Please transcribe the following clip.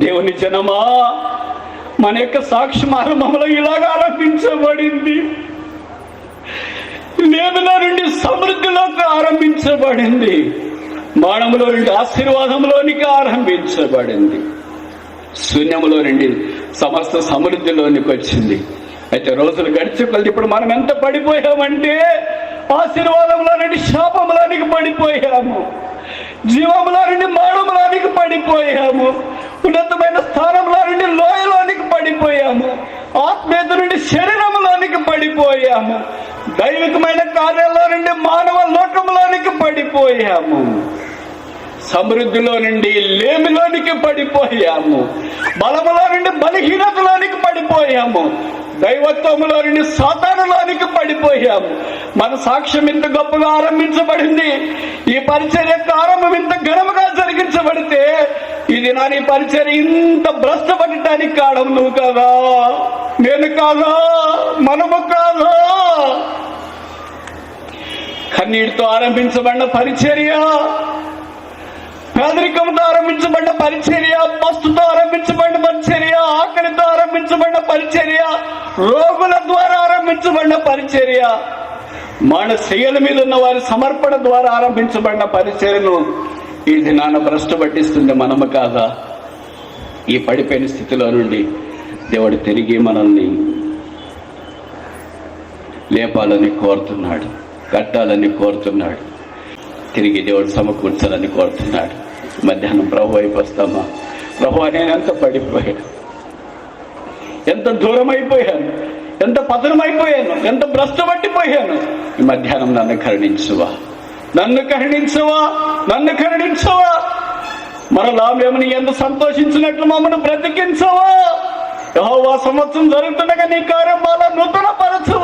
దేవుని జనమా మన యొక్క సాక్షి మమ్మల్ని ఇలాగ ఆరంభించబడింది. లేమిలో నుండి సమృద్ధిలోకి ఆరంభించబడింది. బాణములో నుండి ఆశీర్వాదంలోనికి ఆరంభించబడింది. శూన్యములో నుండి సమస్త సమృద్ధిలోనికి వచ్చింది. అయితే రోజులు గడిచే కొద్ది ఇప్పుడు మనం ఎంత పడిపోయామంటే ఆశీర్వాదంలో నుండి శాపంలోనికి పడిపోయాము. జీవంలో నుండి మరణంలోనికి పడిపోయాము. ఉన్నతమైన స్థానంలో నుండి లోయలోనికి పడిపోయాము. ఆత్మీయత నుండి శరీరంలోనికి పడిపోయాము. దైవికమైన కార్యాల్లో నుండి మానవ లోకంలోనికి పడిపోయాము. సమృద్ధిలో నుండి లేమిలోనికి పడిపోయాము. బలములో నుండి బలహీనతలోనికి పడిపోయాము. దైవత్వములో నుండి సాతానులోనికి పడిపోయాము. మన సాక్ష్యం ఇంత గొప్పగా ఆరంభించబడింది. ఈ పరిచర్య ఆరంభం ఇంత ఘనముగా ఇది నా నీ పరిచర్య ఇంత భ్రష్టపడటానికి కారణం నువ్వు కాదా? నేను కాదా? మనము కాదా? కన్నీటితో ఆరంభించబడిన పరిచర్య పేదరికంతో ఆరంభించబడిన పరిచర్య పస్తుతో ఆరంభించబడిన పరిచర్య ఆకలితో ఆరంభించబడిన పరిచర్య రోగుల ద్వారా ఆరంభించబడిన పరిచర్య మన మానశీల మీద ఉన్న వారి సమర్పణ ద్వారా ఆరంభించబడిన పరిచర్యను ఈ దినాన భ్రష్ట పట్టిస్తుంది మనము కాదా? ఈ పడిపోయిన స్థితిలో నుండి దేవుడు తిరిగి మనల్ని లేపాలని కోరుతున్నాడు కట్టాలని కోరుతున్నాడు. తిరిగి దేవుడు సమకూర్చాలని కోరుతున్నాడు. మధ్యాహ్నం ప్రభు వైపు వస్తామా? ప్రభు నేను ఎంత పడిపోయాను? ఎంత దూరం అయిపోయాను ఎంత పతనం అయిపోయాను ఎంత భ్రష్టపట్టిపోయాను ఈ మధ్యాహ్నం నన్ను కరుణించువా? నన్ను కరుణించువా? నన్ను కరుణించువా? మరలా మేము నీ ఎంత సంతోషించినట్లు మమ్మల్ని బ్రతికించవా? యెహోవా సంవత్సరం జరుగుతుండగా నీ కార్యం బాగా నూతన పరచు